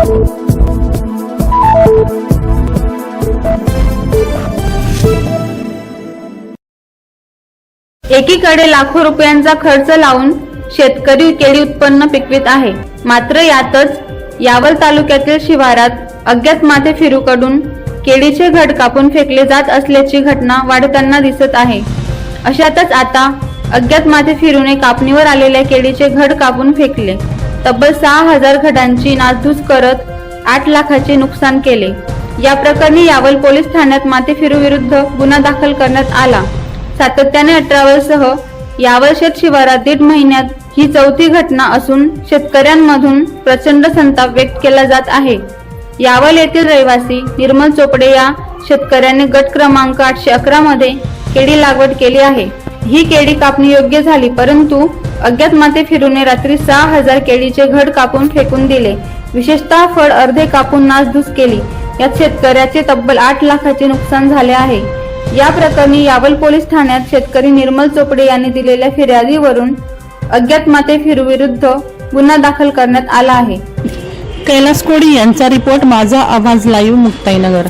एकीकडे लाखो रुपयांचा खर्च लावून शेतकरी केळी उत्पन्न पिकवित आहे. मात्र यातच यावल तालुक्यातील शिवारात अज्ञात माथे फिरूकडून केळीचे घड कापून फेकले जात असल्याची घटना वाढताना दिसत आहे. अशातच आता अज्ञात माथे फिरूने कापणीवर आलेल्या केळीचे घड कापून फेकले. तब्बल सहा हजार घटांची नासधूस करत आठ लाखाचे नुकसान केले. या प्रकरणी यावल पोलीस ठाण्यात माथे विरुद्ध गुन्हा दाखल करण्यात आला. सातत्याने अठरावरसह यावल शेत शिवारात दीड महिन्यात ही चौथी घटना असून शेतकऱ्यांमधून प्रचंड संताप व्यक्त केला जात आहे. यावल येथील रहिवासी निर्मल चोपडे या शेतकऱ्याने गट क्रमांक आठशे अकरा मध्ये केळी लागवड केली आहे. ही केळी कापणी योग्य झाली परंतु अज्ञात माते फिरूने रात्री सहा हजार केळीचे घड कापून फेकून दिले. विशेषतः फळ अर्धे कापून नासधूस केली. यात शेतकऱ्याचे तब्बल आठ लाखाचे नुकसान झाले आहे. या प्रकरणी यावल पोलीस ठाण्यात शेतकरी निर्मल चोपडे यांनी दिलेल्या फिर्यादीवरून अज्ञात माते फिरूविरुद्ध गुन्हा दाखल करण्यात आला आहे. कैलास कोडी यांचा रिपोर्ट माझा आवाज लाईव्ह मुक्ताईनगर.